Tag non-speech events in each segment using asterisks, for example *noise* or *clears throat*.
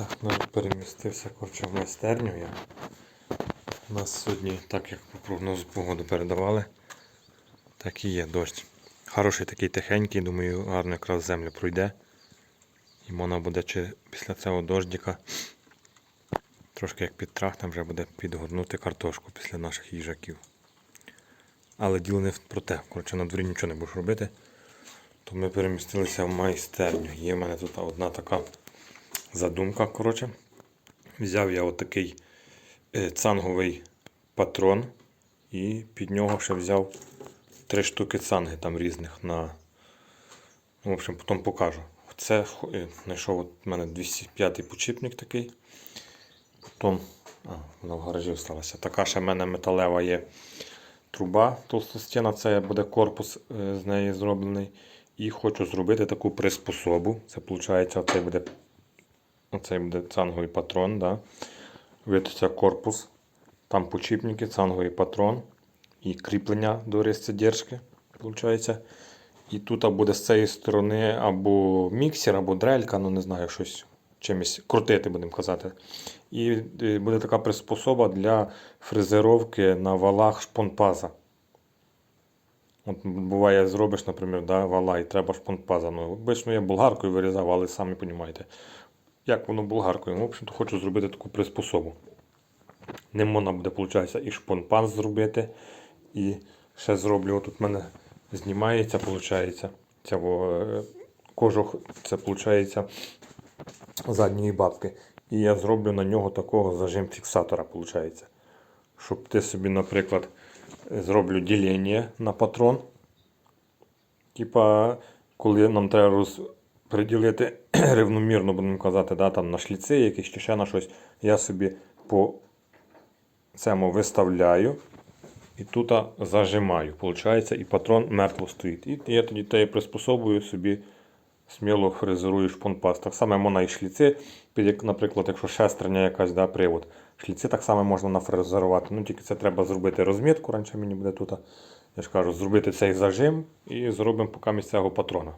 Так, ну, перемістився коротше, в майстерню я. У нас сьогодні, так як по прогнозу погоди передавали, так і є дощ. Хороший такий тихенький, думаю, гарно якраз землю пройде. І можна буде чи після цього дождика трошки як під трахтом вже буде підгорнути картошку після наших їжаків. Але діло не про те, коротше, на дворі нічого не будеш робити. То ми перемістилися в майстерню. Є в мене тут одна така задумка. коротше. Взяв я отакий е, цанговий патрон і під нього ще взяв три штуки цанги там різних на. Ну, в общем, потім покажу. Це е, знайшов от у мене 205-й почіпник такий. Потім, а, вона в гаражі залишилася. Така ще в мене металева є труба толстостіна, це буде корпус е, з неї зроблений. І хочу зробити таку приспособу. Це виходить, оцей буде, оцей буде цанговий патрон. Да? Вититься корпус, там почіпники, цанговий патрон і кріплення до держки. Виходить. І тут буде з цієї сторони або міксер, або дрелька, ну не знаю, щось чимось крутити, будемо казати. І е, буде така приспособа для фрезеровки на валах шпонпаза. От буває, зробиш, наприклад, да, вала і треба шпонпаза. Ну, обично я болгаркою вирізав, але самі розумієте, як воно болгаркою. Ну, в общем-то, хочу зробити таку приспособу. Не можна буде, виходить, і шпонпаз зробити. І ще зроблю, отут в мене знімається, виходить, ця е, кожух, це виходить задньої бабки. І я зроблю на нього такого зажим фіксатора, виходить. Щоб ти собі, наприклад, зроблю ділення на патрон. Типа, коли нам треба розподілити *clears throat* рівномірно, будемо казати, да, там на шліци якісь чи ще на щось, я собі по цьому виставляю і тут зажимаю. Получається, і патрон мертво стоїть. І я тоді те приспособую собі сміло фрезерую шпонпас. Так само можна і шліци, як, наприклад, якщо шестерня якась да, привод. Шліци так само можна нафрезерувати. Ну, тільки це треба зробити розмітку. Раніше мені буде тут, я ж кажу, зробити цей зажим і зробимо поки місцевого патрона.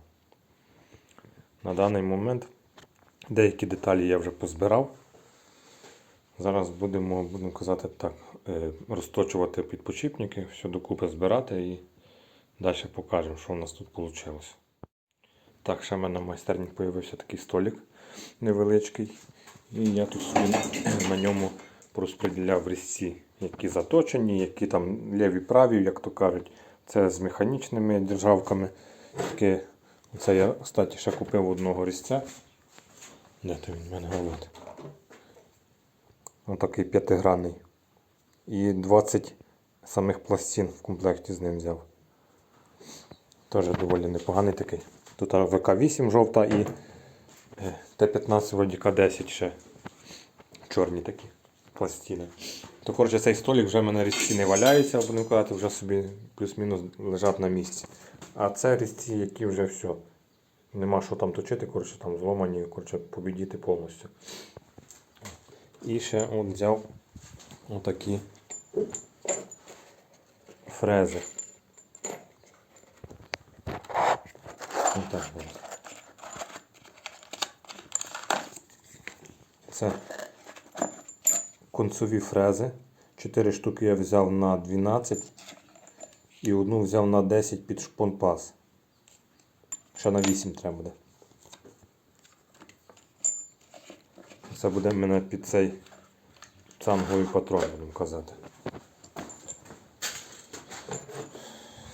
На даний момент деякі деталі я вже позбирав. Зараз будемо, будемо казати так, е, розточувати підпочіпники, все докупи збирати і далі покажемо, що у нас тут вийшло. Так, ще в мене в майстерні з'явився такий столик невеличкий. І я тут собі на ньому розподіляв різці, які заточені, які там ліві праві, як то кажуть. Це з механічними державками. Таке, це я, кстати, ще купив одного різця. Де то він в мене от. Ось такий п'ятигранний. І 20 самих пластин в комплекті з ним взяв. Теж доволі непоганий такий. Тут ВК-8 жовта і е, Т-15 вроді К-10 ще чорні такі пластини. То, коротше, цей столик вже в мене різці не валяються, будемо казати, вже собі плюс-мінус лежать на місці. А це різці, які вже все. Нема що там точити, коротше, там зломані, коротше, побідіти повністю. І ще от взяв отакі фрези. Отак буде. Це концові фрези. 4 штуки я взяв на 12 і одну взяв на 10 під шпонпас. Ще на 8 треба буде. Це буде мене під цей цанговий патрон, будемо казати.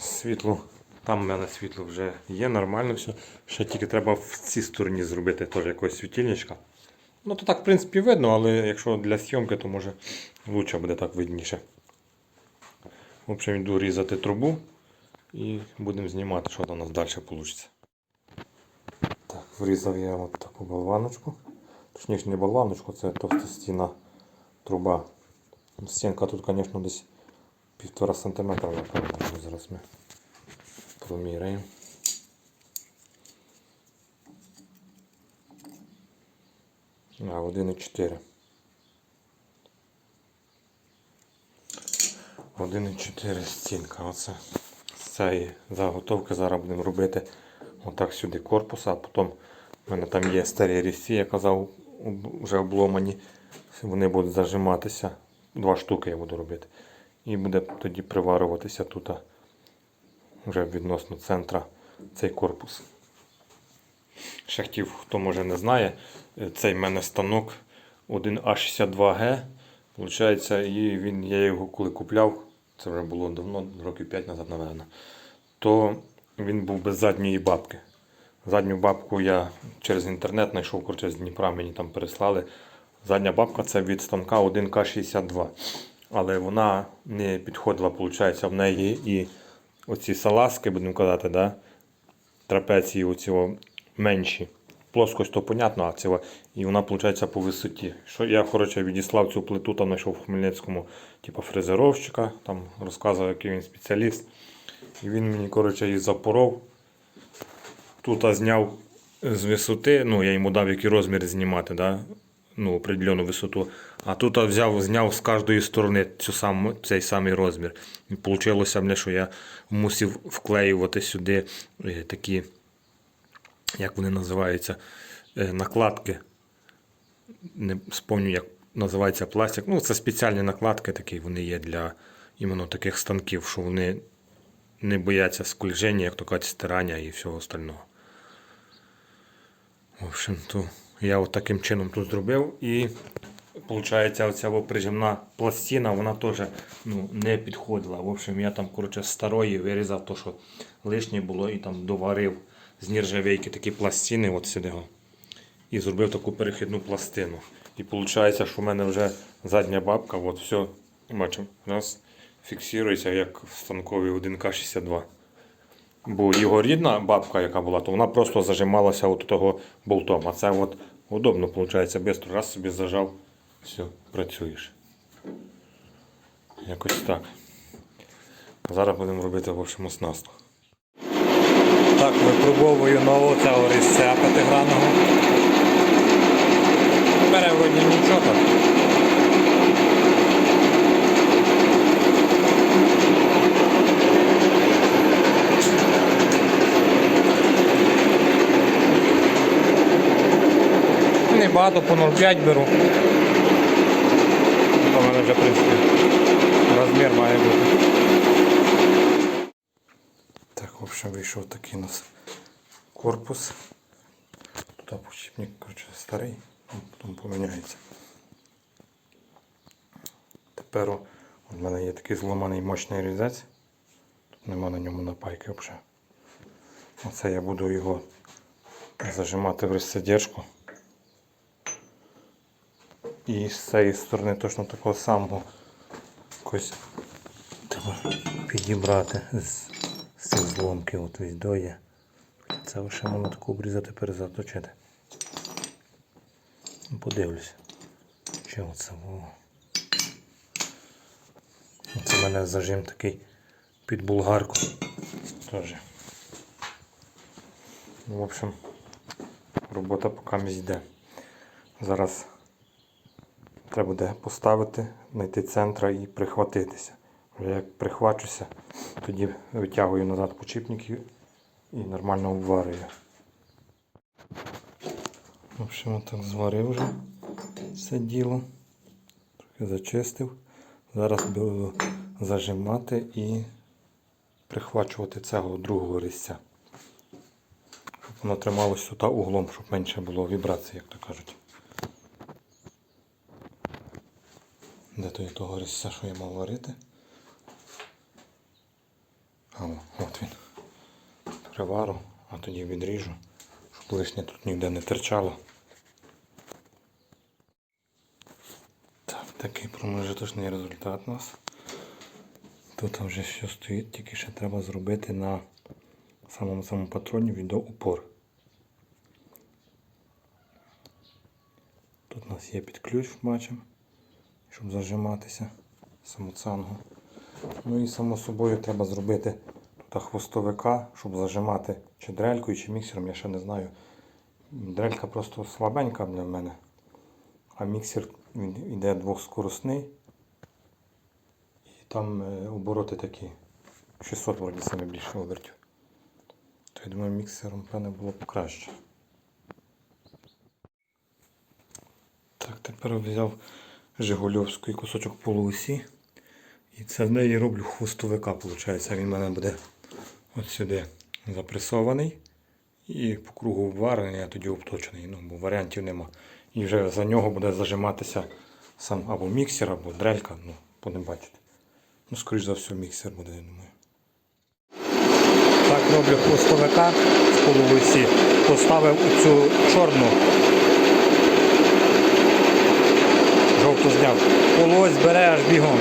Світло. Там в мене світло вже є, нормально все. Ще тільки треба в цій стороні зробити теж якогось світильничка. Ну то так, в принципі, видно, але якщо для зйомки, то може лучше буде так видніше. В общем, йду різати трубу і будемо знімати, що там у нас далі вийде. Так, врізав я от таку болваночку. Точніше не болваночку, це товстостінна труба. Стінка тут, звісно, десь півтора сантиметра, напевно, зараз ми проміряємо. А, 1,4. 1,4 стінка. Оце з цієї заготовки зараз будемо робити отак сюди корпус, а потім в мене там є старі різці, я казав, вже обломані. Вони будуть зажиматися. Два штуки я буду робити. І буде тоді приварюватися тут вже відносно центра цей корпус. Ще хотів, хто може не знає, е, цей в мене станок 1А62Г. Получається, і він, я його коли купляв, це вже було давно, років 5 назад, напевно, то він був без задньої бабки. Задню бабку я через інтернет знайшов, коротше, з Дніпра мені там переслали. Задня бабка це від станка 1К62. Але вона не підходила, виходить, в неї і оці салазки, будемо казати, да? трапеції оці менші. Плоскость то понятно, а це і вона виходить по висоті. Що я коротше відіслав цю плиту, там знайшов в Хмельницькому, типу фрезеровщика, там розказував, який він спеціаліст. І він мені коротше її запоров. Тут зняв з висоти, ну я йому дав який розмір знімати, да? ну, определену висоту. А тут взяв, зняв з кожної сторони цю саму, цей самий розмір. І вийшло що я мусив вклеювати сюди е, такі, як вони називаються, е, накладки. Не спомню, як називається пластик. Ну, це спеціальні накладки такі, вони є для іменно таких станків, що вони не бояться скольження, як то кажуть, стирання і всього остального. В общем, то я от таким чином тут зробив. І виходить, оця прижимна пластина, вона теж ну, не підходила. В общем, я там коротше, старої вирізав то, що лишнє було, і там доварив з нержавейки такі пластини от сюди. І зробив таку перехідну пластину. І виходить, що в мене вже задня бабка, от все, бачимо, раз, фіксується як в станковій 1К62. Бо його рідна бабка, яка була, то вона просто зажималася от того болтом. А це от удобно, виходить, швидко раз собі зажав, все, працюєш. Якось так. Зараз будемо робити в общем оснастку. Так, випробовую нового цього різця п'ятигранного. Бере вроді нічого так. Не багато по 0,5 беру. То в мене вже, в принципі, розмір має бути. В общем, вийшов такий у нас корпус. Тут коротше, старий, ну, потім поміняється. Тепер у мене є такий зламаний мощний різець. Тут нема на ньому напайки взагалі. Оце я буду його зажимати в розсидержку. І з цієї сторони точно такого самого якось треба підібрати з цих зломків от ось доє. Це лише можна таку обрізати, перезаточити. Ну, Подивлюсь. Чи оце було. Це в мене зажим такий під булгарку. Теж. Ну, в общем, робота поки йде. Зараз треба буде поставити, знайти центра і прихватитися. Як прихвачуся, тоді витягую назад почіпники і нормально обварюю. В общем, так зварив вже це діло. Трохи зачистив. Зараз буду зажимати і прихвачувати цього другого різця. Щоб воно трималось тут углом, щоб менше було вібрацій, як то кажуть. Де той того різця, що я мав варити? А, от він. Привару, а тоді відріжу, щоб лишнє тут ніде не терчало. Так, такий промежуточний результат у нас. Тут вже все стоїть, тільки ще треба зробити на самому самому патроні відеоупор. Тут у нас є під ключ, бачимо, щоб зажиматися саму цангу. Ну і само собою треба зробити тут хвостовика, щоб зажимати чи дрелькою, чи міксером, я ще не знаю. Дрелька просто слабенька для мене. А міксер він йде двохскоросний. І там е, обороти такі. 600 вроді саме більше обертів. То я думаю, міксером певне було б краще. Так, тепер взяв Жигульовський кусочок полуосі. І це в неї роблю хвостовика, виходить. Він в мене буде от сюди запресований. І по кругу обварений, а тоді обточений. Ну, бо варіантів нема. І вже за нього буде зажиматися сам або міксер, або дрелька. Ну, будемо бачити. Ну, скоріш за все, міксер буде, я думаю. Так роблю хвостовика з полуосі. Поставив у цю чорну. Жовту зняв. Полось бере аж бігом.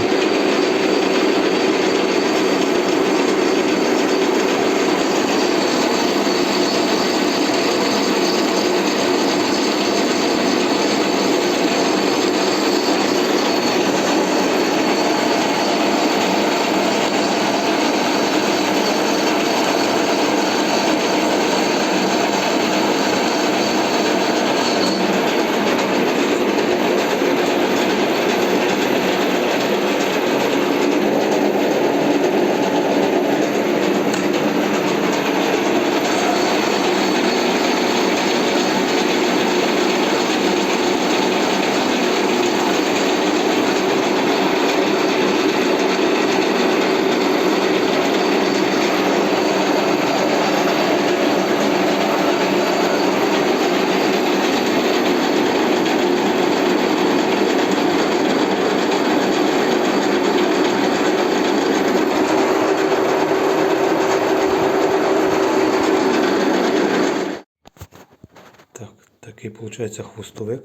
Так, виходить хвостовик.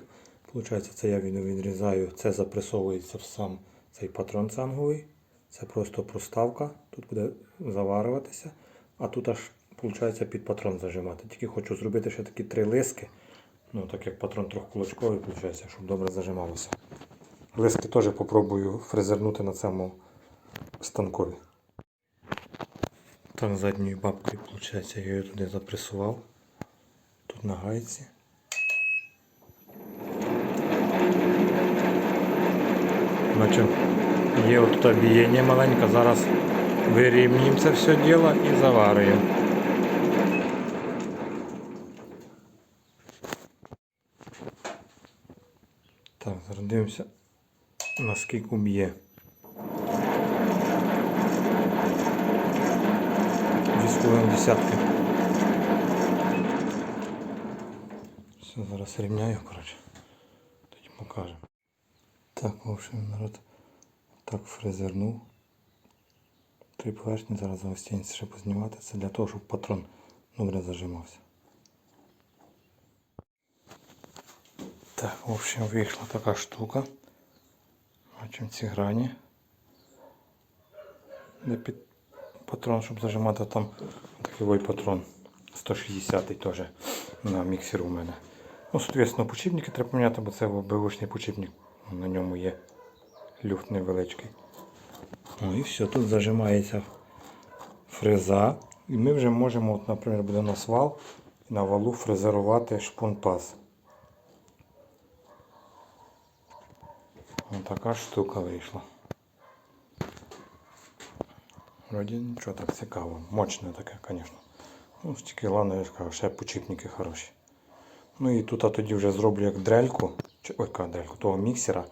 Получається, це я від- відрізаю, це запресовується в сам цей патрон цанговий. Це просто проставка. Тут буде заварюватися. А тут аж виходить під патрон зажимати. Тільки хочу зробити ще такі три лиски. Ну, так як патрон трьохкулачковий, виходить, щоб добре зажималося. Лиски теж попробую фрезернути на цьому станкові. Так, задньою бабкою, виходить, я її туди запресував. Тут на гайці. Бачу, є тут бієння маленьке, зараз вирівнюємо це все діло і заварюємо. Так, зараз дивимося, наскільки б'є. Дві з половиною десятки. Все, зараз рівняю, коротше. Тоді покажемо. Так, в общем, народ так фрезернув. Три поверхні, зараз за гостинці ще познімати. Це для того, щоб патрон добре зажимався. Так, в общем, вийшла така штука. Бачимо ці грані. Де під патрон, щоб зажимати там такий патрон 160 теж на міксері у мене. Ну, соответственно, почіпники треба поміняти, бо це беушний почіпник. На ньому є люфт невеличкий. Ну і все, тут зажимається фреза. І ми вже можемо, от, наприклад, буде на свал на валу фрезерувати шпунпаз. Ось така штука вийшла. Вроді нічого так цікаво. Мощне таке, звісно. Ну, тільки головне, я ж кажу, ще почіпники хороші. Ну і тут а тоді вже зроблю як дрельку, ой, кадрельку того міксера,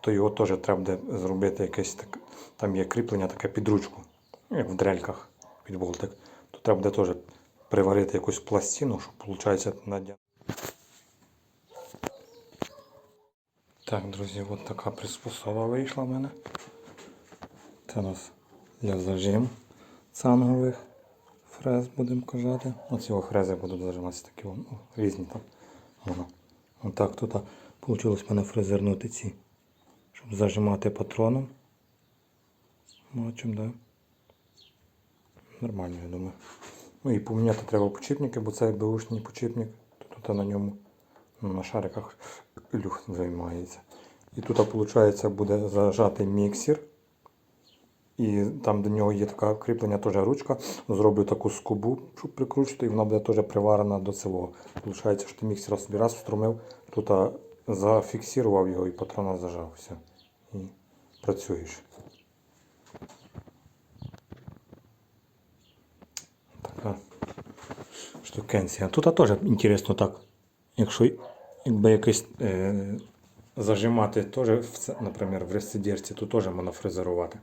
то його теж треба буде зробити якесь так, там є кріплення таке під ручку, як в дрельках під болтик. То треба буде теж приварити якусь пластину, щоб виходить надя. Так, друзі, от така приспособа вийшла в мене. Це у нас для зажим цангових фрез, будемо казати. Оці фрези будуть зажиматися такі о, різні там. Воно. Отак тут вийшло в мене фрезернути ці, щоб зажимати патроном. Бачимо, да? Нормально, я думаю. Ну і поміняти треба почіпники, бо це беушний почіпник. Тут на ньому ну, на шариках люфт займається. І тут, виходить, буде зажатий міксер. І там до нього є таке кріплення, теж ручка. Зроблю таку скобу, щоб прикручити, і вона буде теж приварена до цього. Получається, що ти міксера собі раз встромив, тут зафіксував його і патрона зажав. Все. І працюєш. Така штукенція. Тут теж інтересно так. Якщо якби якийсь е, зажимати теж, наприклад, в ресидерці, тут теж можна фрезерувати.